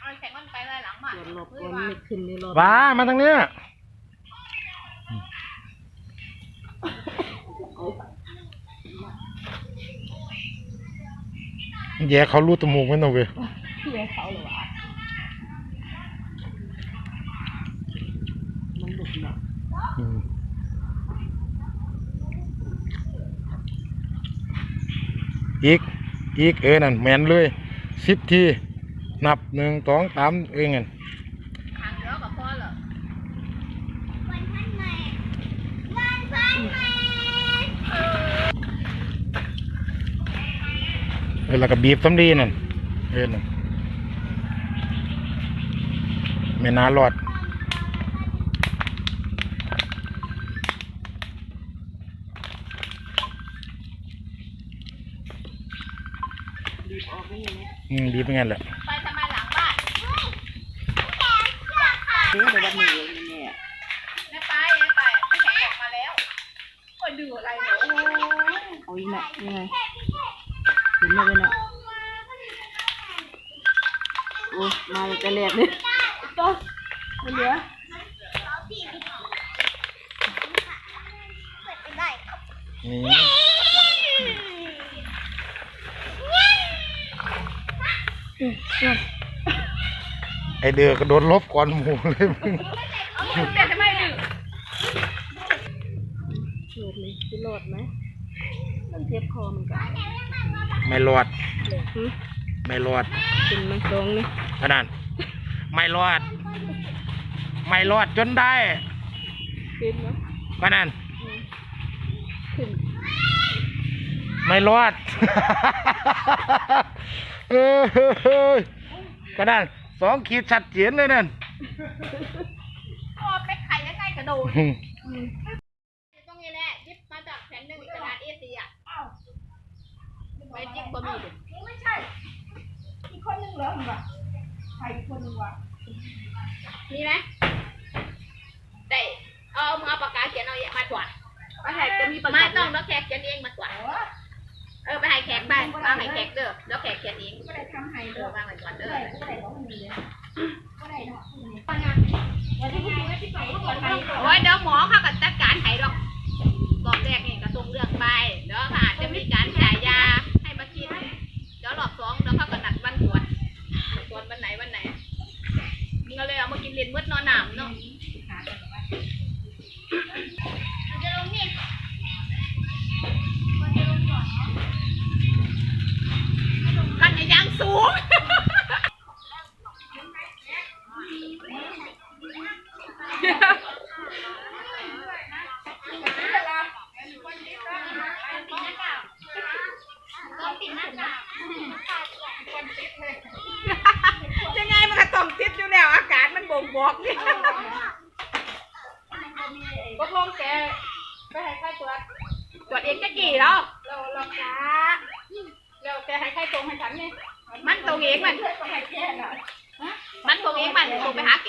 เอาแข่งมันไปเลยหลังหมาปวดหลบปวดไม่ขึ้นในรถว้ามาทางเนี้ยแย่เขารูดจมูกไว้หน่อยเว้ยเลี้ยเขาเหรอวะมันดุเนาะ อืม อีกอีกเออนั่นแมนเลยสิบทีนับหนึ่งสองสามเองนั่นทางเดียวกับพ่อเหรอเออแล้วก็บีบสำลีนั่นเออนั่นไม่น่ารอด อืมบีบเป็นไงแหละไปทำไมหลังบ้านเฮ้ยแต่วันนี้เนี่ยไม่ไปไม่ไปพี่แข่งออกมาแล้วก็ดูอะไรเนี่ยโอ้ยเอาอีกหน่ยังไงถึงมาเลยเนาะโอ้มาเลยแต่แรกเลยก็มันเหลือนี่ ไอเดือกระโดดลบก่อนหมูเลยมึงเอาเด็กทำไมดึงโหลดเลยจะโหลดไหมมันเจ็บคอมันก่อนไม่รอดหึไม่รอดเป็นมันตรงนี่ขนาดไม่รอด ไม่รอดจนได้เป็นเนาะขนาดขึ้นไม่รอด เออเฮ้ยขนาดสองขีดชัดเจนเลยนั่นก็ไปไข่แล้วไก่กระโดดตรงนี้แหละยิบมาจากแผ่นหนึ่งกระดาษเอซีอะไปจิ๊บบะหมี่ดิไม่ใช่ อีกคนหนึ่งเหรอมึงวะใครอีกคนหนึ่งวะมีไหมได้เอามือเอาปากกาเขียนเอามาตรวจไปแหกจะมีประไม่กันต้องแล้วแขกเขียนเองมาตรวจ อแล้วแขกเขียนเองก็ได้ทำให้เอเด้ออวางไว้ก่อนก็เด้อได้ก็ได้บอกมึงเลยก็ได้เนาะปัญญาวันที่คุณที่สองก็ก่อนไปโอ้ยเดี๋ยวหมอเขาก็จัดการให้ดอกรอบแรกนี่ก็ส่งเรื่องไปเดี๋ยวค่ะจะมีการจ่ายยาให้มากินเดี๋ยวรอบสองเดี๋ยวเขาก็นัดวันตรวจตรวจวันไหนวันไหนมึงก็เลยเอามากินเรียนมืดนอนหนามเนาะ บ่งบอกนี่ก็ลงแกไปให้ใครตรวจตรวจเองจะกี่แล้วเราเรากาเราแกให้ใครตรงให้ฉันเนี่ยมันตรงเองมันเพื่อนก็ให้แค่น่ะมันตรงเองมันตรงไปหาแก